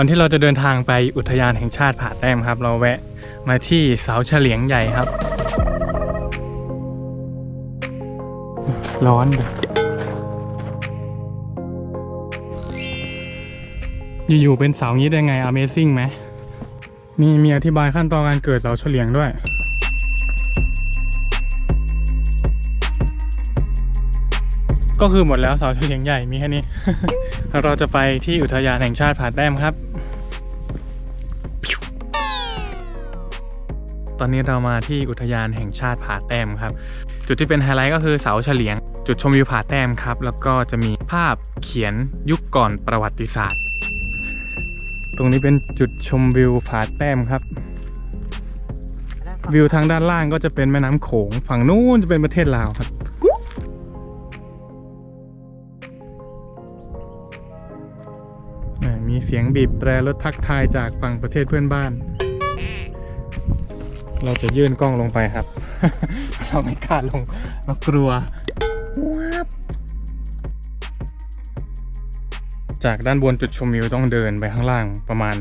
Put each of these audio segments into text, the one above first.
ก่อนที่เราจะเดินทางไปอุทยานแห่งชาติผาแต้มครับ เราแวะมาที่เสาเฉลียงใหญ่ครับ ร้อนเลยอยู่ๆเป็นเสางี้ได้ไง Amazing ไหมนี่มีอธิบายขั้นตอนการเกิดเสาเฉลียงด้วยก็คือหมดแล้วเสาเฉลียงใหญ่มีแค่นี้ เราจะไปที่อุทยานแห่งชาติผาแต้มครับ ตอนนี้เรามาที่อุทยานแห่งชาติผาแต้มครับ จุดที่เป็นไฮไลท์ก็คือเสาเฉลียง จุดชมวิวผาแต้มครับ แล้วก็จะมีภาพเขียนยุคก่อนประวัติศาสตร์ ตรงนี้เป็นจุดชมวิวผาแต้มครับ วิวทางด้านล่างก็จะเป็นแม่น้ำโขง ฝั่งนู้นจะเป็นประเทศลาวครับมีเสียงบีบแตรรถทักทายจากฝั่งประเทศเพื่อนบ้าน เราจะยื่นกล้องลงไปครับ เราไม่กล้าลง เรากลัว จากด้านบนจุดชมวิวต้องเดินไปข้างล่างประมาณ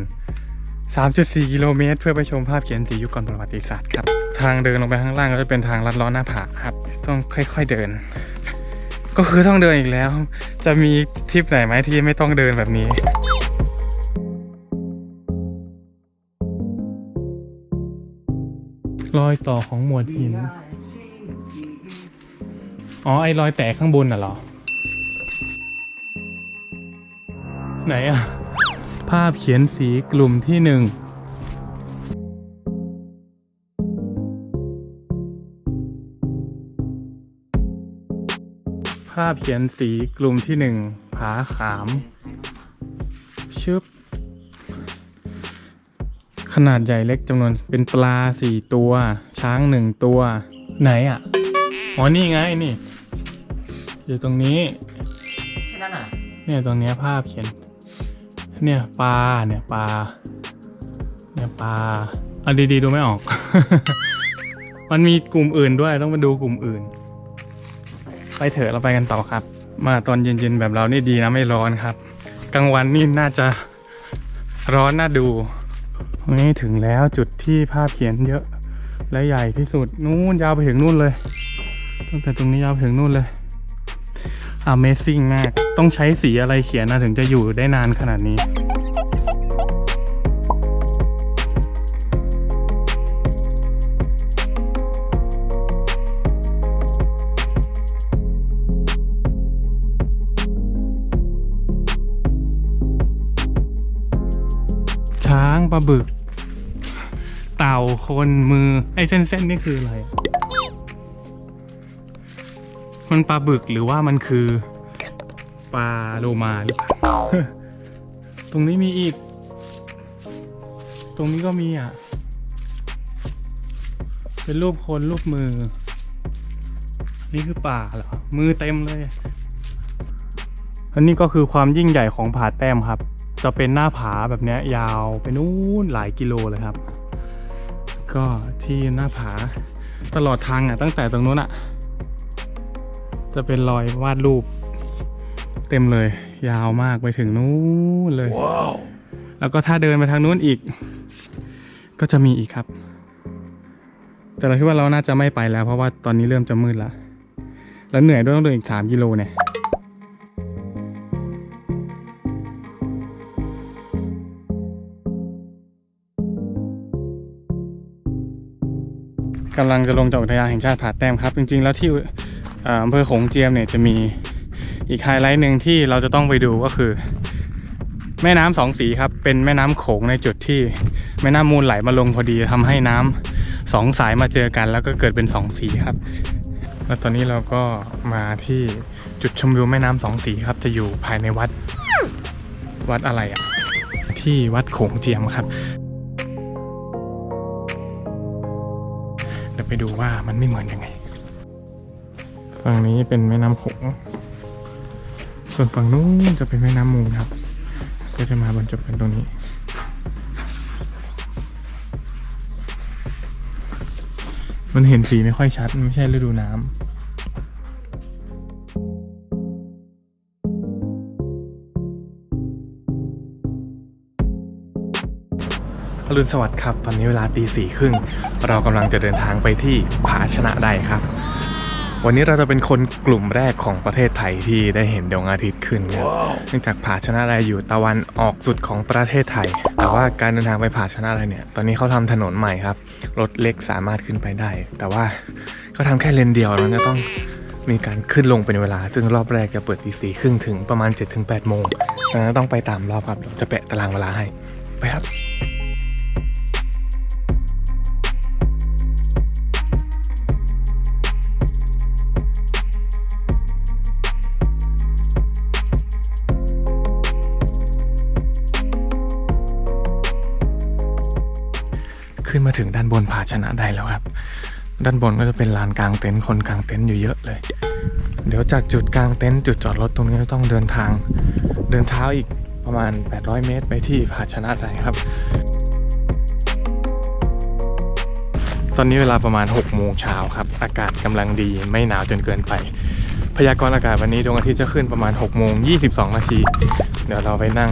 3.4 กิโลเมตร เพื่อไปชมภาพเขียนสียุคก่อนประวัติศาสตร์ครับ ทางเดินลงไปข้างล่างก็จะเป็นทางลัดล้อหน้าผาครับ ต้องค่อย ๆเดิน ก็คือต้องเดินอีกแล้ว จะมีทริปไหนไหมที่ไม่ต้องเดินแบบนี้ รอยต่อของหมวดหิน อ๋อ ไอ้รอยแตกข้างบนน่ะเหรอ ไหนอะภาพเขียนสีกลุ่มที่หนึ่งภาพเขียนสีกลุ่มที่หนึ่งผาขาม ชึบ ขนาดใหญ่เล็กจำนวนเป็นปลาสี่ตัว ช้างหนึ่งตัว ไหนอะ อ๋อ นี่ไงนี่ อยู่ตรงนี้ แค่นั้นอะเนี่ยตรงเนี้ยภาพเขียน เนี่ยปลาเนี่ยปลา เนี่ยปลาเอาดีๆดูไม่ออก มันมีกลุ่มอื่นด้วยต้องมาดูกลุ่มอื่น ไปเถอะเราไปกันต่อครับ มาตอนเย็นๆแบบเรานี่ดีนะไม่ร้อนครับ กลางวันนี่น่าจะร้อนน่าดู นี่ถึงแล้วจุดที่ภาพเขียนเยอะ และใหญ่ที่สุด นู่นยาวไปถึงนู่นเลย ตั้งแต่ตรงนี้ยาวถึงนู่นเลย Amazing มาก ต้องใช้สีอะไรเขียนนะถึงจะอยู่ได้นานขนาดนี้ช้างปลาบึก ต่าคนมือไอ้เส้นๆนี่คืออะไร มันปลาบึกหรือว่ามันคือปลาโลมาหรือเปล่าตรงนี้มีอีก ตรงนี้ก็มีอะ เป็นรูปคนรูปมือ นี่คือป่าเหรอ มือเต็มเลย อันนี้ก็คือความยิ่งใหญ่ของผาแต้มครับ จะเป็นหน้าผาแบบนี้ยาวไปนู่นหลายกิโลเลยครับ ก็ที่หน้าผาตลอดทางอะตั้งแต่ตรงนู้นอะ จะเป็นรอยวาดรูป เต็มเลย ยาวมากไปถึงนู้นเลยแล้วก็ถ้าเดินไปทางนู้นอีก ก็จะมีอีกครับ แต่เราคิดว่าเราน่าจะไม่ไปแล้ว เพราะว่าตอนนี้เริ่มจะมืดแล้วแล้วเหนื่อยด้วยต้องเดินอีกสามกิโลเนี่ย กำลังจะลงจากอุทยานแห่งชาติผาแต้มครับ จริงๆ แล้วที่อำเภอโขงเจียมเนี่ยจะมีอีกไฮไลท์หนึ่งที่เราจะต้องไปดูก็คือ แม่น้ำสองสีครับ เป็นแม่น้ำโขงในจุดที่แม่น้ำมูลไหลมาลงพอดีทำให้น้ำสองสายมาเจอกัน แล้วก็เกิดเป็นสองสีครับ แล้วตอนนี้เราก็มาที่จุดชมวิวแม่น้ำสองสีครับ จะอยู่ภายในวัดวัดอะไรอะที่วัดโขงเจียมครับ ดี๋ยวไปดูว่ามันไม่เหมือนยังไง ฝั่งนี้เป็นแม่น้ำโขง ส่วนฝั่งนู้นจะเป็นแม่น้ำมูลครับ ก็จะมาบรรจบกันตรงนี้ มันเห็นสีไม่ค่อยชัด ไม่ใช่ฤดูน้ำ อรุณสวัสดิ์ครับ ตอนนี้เวลาตีสี่ครึ่ง เรากำลังจะเดินทางไปที่ผาชนะใดครับ วันนี้เราจะเป็นคนกลุ่มแรกของประเทศไทยที่ได้เห็นดวงอาทิตย์ขึ้นครับ เนื่องจากผาชนะใดอยู่ตะวันออกสุดของประเทศไทย แต่ว่าการเดินทางไปผาชนะใดเนี่ย ตอนนี้เขาทำถนนใหม่ครับ รถเล็กสามารถขึ้นไปได้ แต่ว่าเขาทำแค่เลนเดียวมันจะต้องมีการขึ้นลงเป็นเวลา ซึ่งรอบแรกจะเปิดตีสี่ครึ่งถึงประมาณ7จ็ถึงแปดโมงดังนั้นต้องไปตามรอบครับเราจะแปะตารางเวลาให้ ไปครับ มาถึงด้านบนผาชนะได้แล้วครับ ด้านบนก็จะเป็นลานกลางเต็นท์คนกลางเต็นท์อยู่เยอะเลย เดี๋ยวจากจุดกลางเต็นท์จุดจอดรถตรงนี้ก็ต้องเดินทาง เดินเท้าอีกประมาณ 800 เมตรไปที่ผาชนะได้ครับ ตอนนี้เวลาประมาณ 6 โมงเช้าครับ อากาศกำลังดีไม่หนาวจนเกินไป พยากรณ์อากาศวันนี้ดวงอาทิตย์จะขึ้นประมาณ 6 โมง 22 นาที เดี๋ยวเราไปนั่ง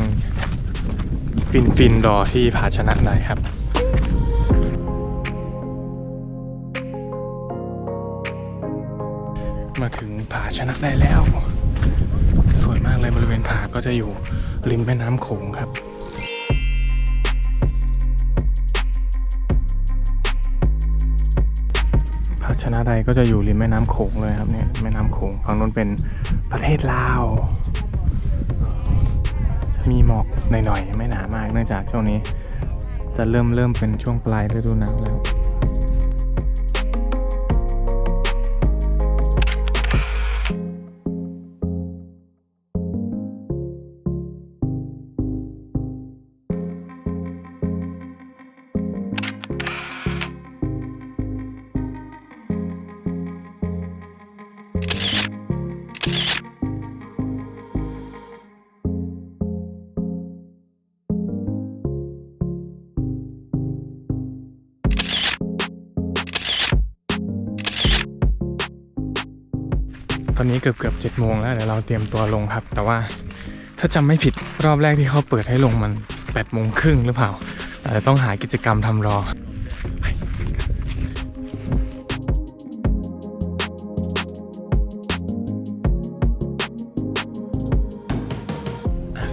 ฟินฟินๆรอที่ผาชนะได้ครับ มาถึงผาชนะได้แล้ว สวยมากเลยบริเวณผาก็จะอยู่ริมแม่น้ำโขงครับผาชนะใดก็จะอยู่ริมแม่น้ำโขงเลยครับเนี่ยแม่น้ำโขงฝั่งนู้นเป็นประเทศลาว มีหมอกหน่อยๆไม่หนามากเนื่องจากช่วงนี้ จะเริ่มเริ่มเป็นช่วงปลายฤดูหนาวแล้ว ตอนนี้เกือบเกือบเจ็ดโมงแล้วเดี๋ยวเราเตรียมตัวลงครับ แต่ว่าถ้าจำไม่ผิดรอบแรกที่เขาเปิดให้ลงมันแปดโมงครึ่งหรือเปล่าอาจจะต้องหากิจกรรมทำรอ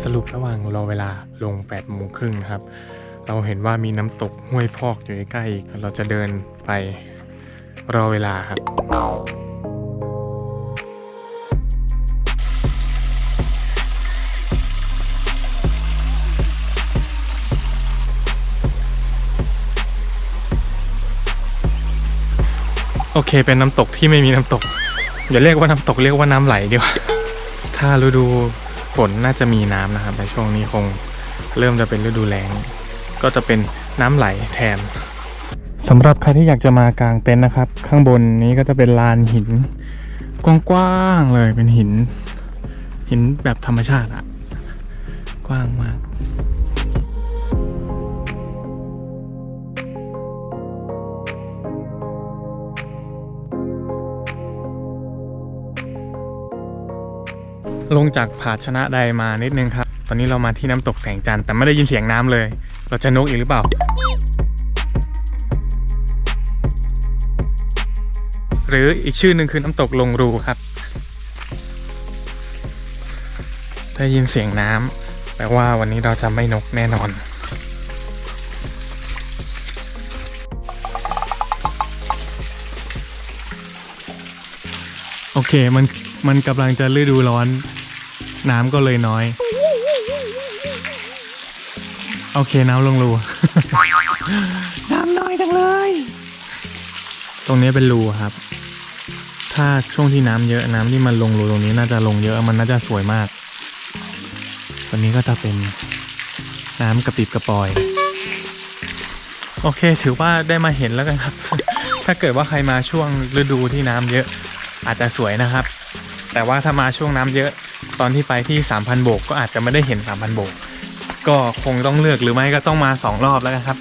สรุประหว่างรอเวลาลง8โมงครึ่งครับ เราเห็นว่ามีน้ำตกห้วยพอกอยู่ใกล้ๆอีกเราจะเดินไปรอเวลาครับ โอเค เป็นน้ำตกที่ไม่มีน้ำตกอย่าเรียกว่าน้ำตกเรียกว่าน้ำไหลดีกว่า ถ้าฤดูฝนน่าจะมีน้ำนะครับแต่ช่วงนี้คงเริ่มจะเป็นฤดูแล้ง ก็จะเป็นน้ำไหลแทนสำหรับใครที่อยากจะมากางเต็นท์นะครับ ข้างบนนี้ก็จะเป็นลานหิน กว้างๆเลยเป็นหิน หินแบบธรรมชาติอะกว้างมาก ลงจากผาชนะใดมานิดนึงครับ ตอนนี้เรามาที่น้ำตกแสงจันทร์แต่ไม่ได้ยินเสียงน้ำเลย เราจะนกอีกหรือเปล่า หรืออีกชื่อหนึ่งคือน้ำตกลงรูครับ ได้ยินเสียงน้ำแปลว่าวันนี้เราจะไม่นกแน่นอนโอเค มัน มันกำลังจะฤดูร้อน น้ำก็เลยน้อย โอเคน้ำลงรู น้ำน้อยจังเลย ตรงนี้เป็นรูครับ ถ้าช่วงที่น้ำเยอะน้ำที่มันลงรูตรงนี้น่าจะลงเยอะมันน่าจะสวยมากตอนนี้ก็จะเป็นน้ำกระปิบกระปอย โอเค ถือว่าได้มาเห็นแล้วกันครับ ถ้าเกิดว่าใครมาช่วงฤดูที่น้ำเยอะ อาจจะสวยนะครับ แต่ว่าถ้ามาช่วงน้ำเยอะ ตอนที่ไปที่ 3,000 โบกก็อาจจะไม่ได้เห็น 3,000 โบก ก็คงต้องเลือกหรือไม่ก็ต้องมาสองรอบแล้วนะครับ